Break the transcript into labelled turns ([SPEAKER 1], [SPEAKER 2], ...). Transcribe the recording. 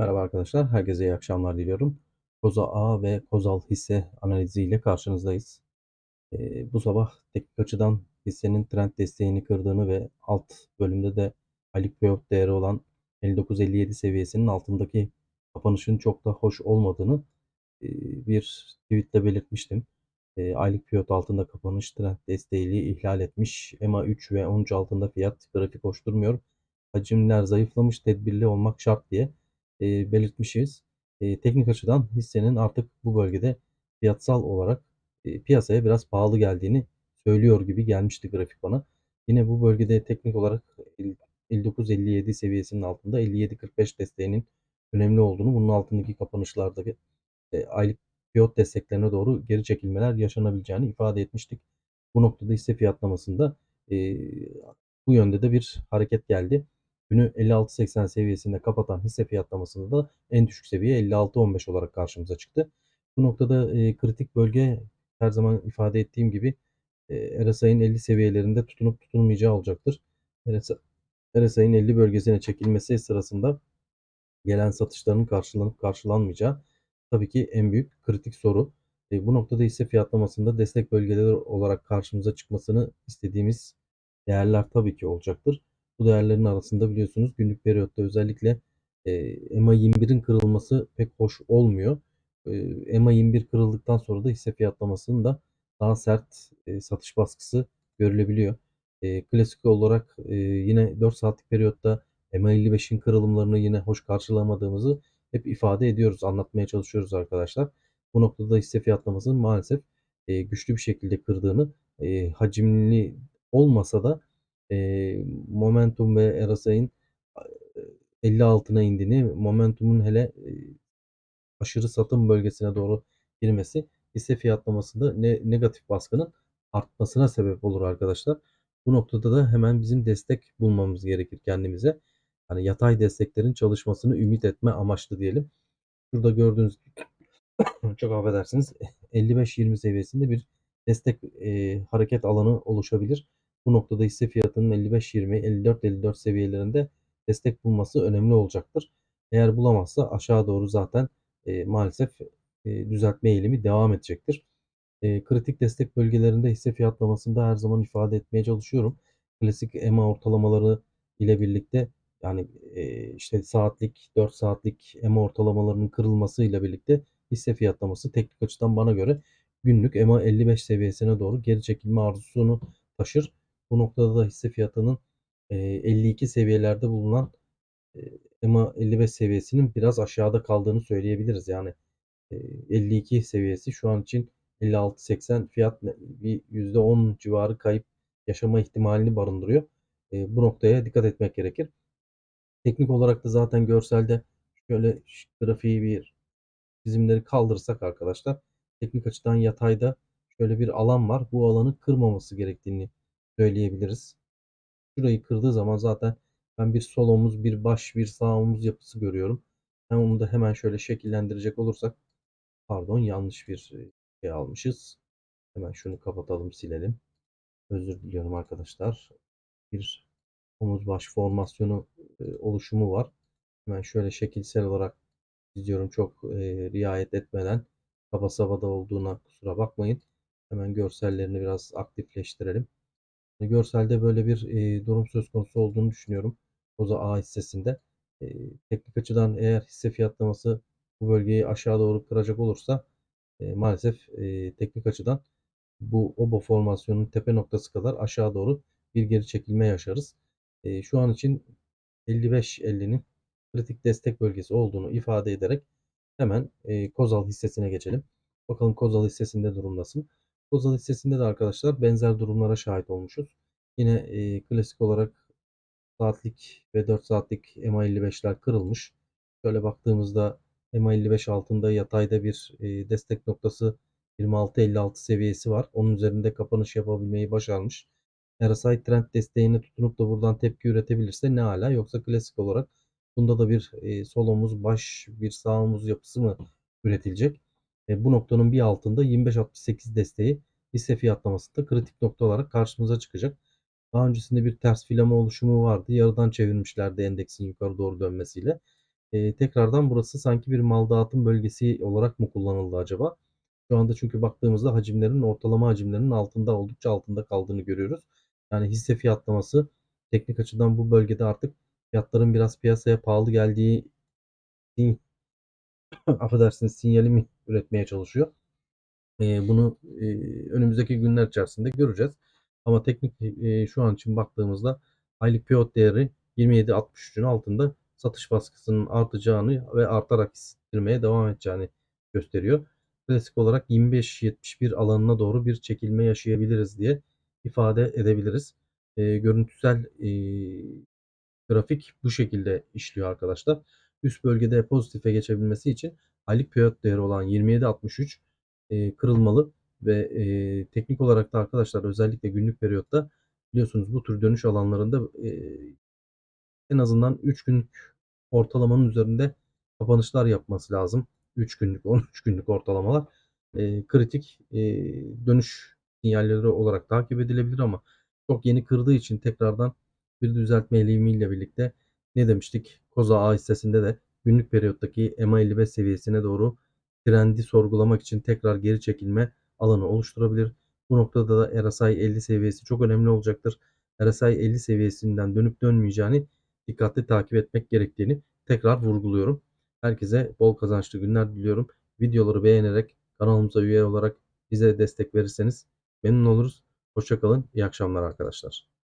[SPEAKER 1] Merhaba arkadaşlar, herkese iyi akşamlar diliyorum. Koza A ve Kozal hisse analiziyle karşınızdayız. Ee, bu sabah teknik açıdan hissenin trend desteğini kırdığını ve alt bölümde de aylık pivot değeri olan 59.57 seviyesinin altındaki kapanışın çok da hoş olmadığını e, bir tweetle belirtmiştim. E, aylık pivot altında kapanış trend desteğini ihlal etmiş. EMA 3 ve 13 altında fiyat grafik oluşturmuyor. Hacimler zayıflamış, tedbirli olmak şart diye e, belirtmişiz. E, teknik açıdan hissenin artık bu bölgede fiyatsal olarak e, piyasaya biraz pahalı geldiğini söylüyor gibi gelmişti grafik bana. Yine bu bölgede teknik olarak 59-57 seviyesinin altında 57-45 desteğinin önemli olduğunu, bunun altındaki kapanışlarda e, aylık pivot desteklerine doğru geri çekilmeler yaşanabileceğini ifade etmiştik. Bu noktada hisse fiyatlamasında e, bu yönde de bir hareket geldi. Günü 56.80 seviyesinde kapatan hisse fiyatlamasında da en düşük seviye 56.15 olarak karşımıza çıktı. Bu noktada e, kritik bölge her zaman ifade ettiğim gibi e, RSI'nin 50 seviyelerinde tutunup tutunmayacağı olacaktır. RSI'nin 50 bölgesine çekilmesi sırasında gelen satışların karşılanıp karşılanmayacağı tabii ki en büyük kritik soru. E, bu noktada hisse fiyatlamasında destek bölgeleri olarak karşımıza çıkmasını istediğimiz değerler tabii ki olacaktır. Bu değerlerin arasında biliyorsunuz günlük periyotta özellikle e, EMA 21'in kırılması pek hoş olmuyor. E, EMA 21 kırıldıktan sonra da hisse fiyatlamasının da daha sert e, satış baskısı görülebiliyor. E, klasik olarak e, yine 4 saatlik periyotta EMA 55'in kırılımlarını yine hoş karşılamadığımızı hep ifade ediyoruz, anlatmaya çalışıyoruz arkadaşlar. Bu noktada hisse fiyatlamasının maalesef e, güçlü bir şekilde kırdığını, e, hacimli olmasa da momentum ve RSI'nin 50 altına indiğini, momentumun hele aşırı satım bölgesine doğru girmesi hisse fiyatlamasında ne, negatif baskının artmasına sebep olur arkadaşlar. Bu noktada da hemen bizim destek bulmamız gerekir kendimize. Hani yatay desteklerin çalışmasını ümit etme amaçlı diyelim. Şurada gördüğünüz çok affedersiniz 55-20 seviyesinde bir destek e, hareket alanı oluşabilir. Bu noktada hisse fiyatının 55-20, 54-54 seviyelerinde destek bulması önemli olacaktır. Eğer bulamazsa aşağı doğru zaten e, maalesef e, düzeltme eğilimi devam edecektir. E, kritik destek bölgelerinde hisse fiyatlamasında her zaman ifade etmeye çalışıyorum. Klasik EMA ortalamaları ile birlikte yani e, işte saatlik 4 saatlik EMA ortalamalarının kırılmasıyla birlikte hisse fiyatlaması teknik açıdan bana göre günlük EMA 55 seviyesine doğru geri çekilme arzusunu taşır. Bu noktada da hisse fiyatının e, 52 seviyelerde bulunan EMA 55 seviyesinin biraz aşağıda kaldığını söyleyebiliriz. Yani e, 52 seviyesi şu an için 56.80 fiyat bir %10 civarı kayıp yaşama ihtimalini barındırıyor. Bu noktaya dikkat etmek gerekir. Teknik olarak da zaten görselde şöyle grafiği bir çizimleri kaldırırsak arkadaşlar teknik açıdan yatayda şöyle bir alan var. Bu alanı kırmaması gerektiğini söyleyebiliriz. Şurayı kırdığı zaman zaten ben bir sol omuz, bir baş, bir sağ omuz yapısı görüyorum. Ben onu da hemen şöyle şekillendirecek olursak pardon yanlış bir şey almışız. Hemen şunu kapatalım, silelim. Özür diliyorum arkadaşlar. Bir omuz baş formasyonu e, oluşumu var. Hemen şöyle şekilsel olarak çiziyorum çok e, riayet etmeden. Kaba savada olduğuna kusura bakmayın. Hemen görsellerini biraz aktifleştirelim. Görselde böyle bir e, durum söz konusu olduğunu düşünüyorum. Koza A hissesinde. E, teknik açıdan eğer hisse fiyatlaması bu bölgeyi aşağı doğru kıracak olursa e, maalesef e, teknik açıdan bu obo formasyonunun tepe noktası kadar aşağı doğru bir geri çekilme yaşarız. E, şu an için 55-50'nin kritik destek bölgesi olduğunu ifade ederek hemen e, Kozal hissesine geçelim. Bakalım Kozal hissesinde durum nasıl? Kozal hissesinde de arkadaşlar benzer durumlara şahit olmuşuz. Yine e, klasik olarak saatlik ve 4 saatlik EMA 55'ler kırılmış. Şöyle baktığımızda EMA 55 altında yatayda bir e, destek noktası 26.56 seviyesi var. Onun üzerinde kapanış yapabilmeyi başarmış. RSI trend desteğine tutunup da buradan tepki üretebilirse ne hala yoksa klasik olarak bunda da bir e, sol baş, bir sağ omuz yapısı mı üretilecek? E, bu noktanın bir altında 25.68 desteği hisse fiyatlamasında kritik nokta olarak karşımıza çıkacak. Daha öncesinde bir ters filama oluşumu vardı. Yarıdan çevirmişlerdi endeksin yukarı doğru dönmesiyle. Eee, tekrardan burası sanki bir mal dağıtım bölgesi olarak mı kullanıldı acaba? Şu anda çünkü baktığımızda hacimlerin ortalama hacimlerinin altında, oldukça altında kaldığını görüyoruz. Yani hisse fiyatlaması teknik açıdan bu bölgede artık fiyatların biraz piyasaya pahalı geldiği affedersiniz sinyali mi üretmeye çalışıyor? Eee, bunu, eee, önümüzdeki günler içerisinde göreceğiz. Ama teknik, eee, şu an için baktığımızda aylık pivot değeri 27.63'ün altında satış baskısının artacağını ve artarak hissettirmeye devam edeceğini gösteriyor. Klasik olarak 25-71 alanına doğru bir çekilme yaşayabiliriz diye ifade edebiliriz. Eee, görüntüsel, eee, grafik bu şekilde işliyor arkadaşlar. Üst bölgede pozitife geçebilmesi için aylık pivot değeri olan 27.63 eee, kırılmalı ve, teknik olarak da arkadaşlar özellikle günlük periyotta biliyorsunuz bu tür dönüş alanlarında, en azından 3 günlük ortalamanın üzerinde kapanışlar yapması lazım. 3 günlük, 13 günlük ortalamalar, kritik, dönüş sinyalleri olarak takip edilebilir ama çok yeni kırdığı için tekrardan bir düzeltme eğilimiyle birlikte ne demiştik? Koza A hissesinde de günlük periyottaki EMA 55 seviyesine doğru trendi sorgulamak için tekrar geri çekilme alanı oluşturabilir. Bu noktada da RSI 50 seviyesi çok önemli olacaktır. RSI 50 seviyesinden dönüp dönmeyeceğini dikkatli takip etmek gerektiğini tekrar vurguluyorum. Herkese bol kazançlı günler diliyorum. Videoları beğenerek kanalımıza üye olarak bize destek verirseniz memnun oluruz. Hoşça kalın. İyi akşamlar arkadaşlar.